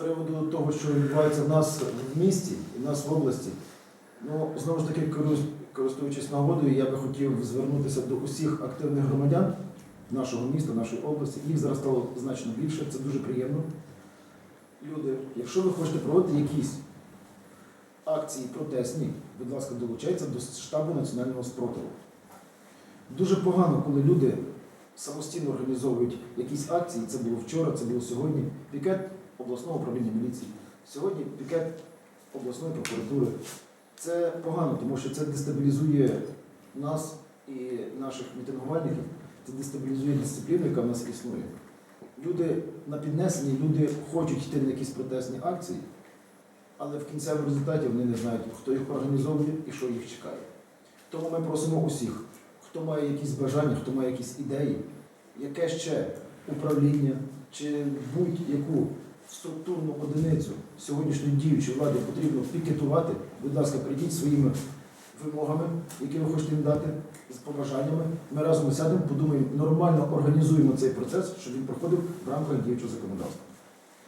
приводу того, що відбувається в нас в місті і в нас в області, ну, знову ж таки, користуючись нагодою, я би хотів звернутися до усіх активних громадян нашого міста, нашої області. Їх зараз стало значно більше, це дуже приємно. Люди, якщо ви хочете проводити якісь акції протестні, будь ласка, долучайтеся до штабу національного спротиву. Дуже погано, коли люди самостійно організовують якісь акції. Це було вчора, це було сьогодні. Пікет обласного управління міліції. Сьогодні пікет обласної прокуратури. Це погано, тому що це дестабілізує нас і наших мітингувальників. Це дестабілізує дисципліну, яка в нас існує. Люди на піднесенні, люди хочуть йти на якісь протестні акції, але в кінцевому результаті вони не знають, хто їх організовує і що їх чекає. Тому ми просимо усіх, хто має якісь бажання, хто має якісь ідеї, яке ще управління чи будь-яку структурну одиницю сьогоднішньої діючої влади потрібно пікетувати, будь ласка, прийдіть своїми вимогами, які ви хочете їм дати, з побажаннями. Ми разом сядемо, подумаємо, нормально організуємо цей процес, щоб він проходив в рамках діючого законодавства.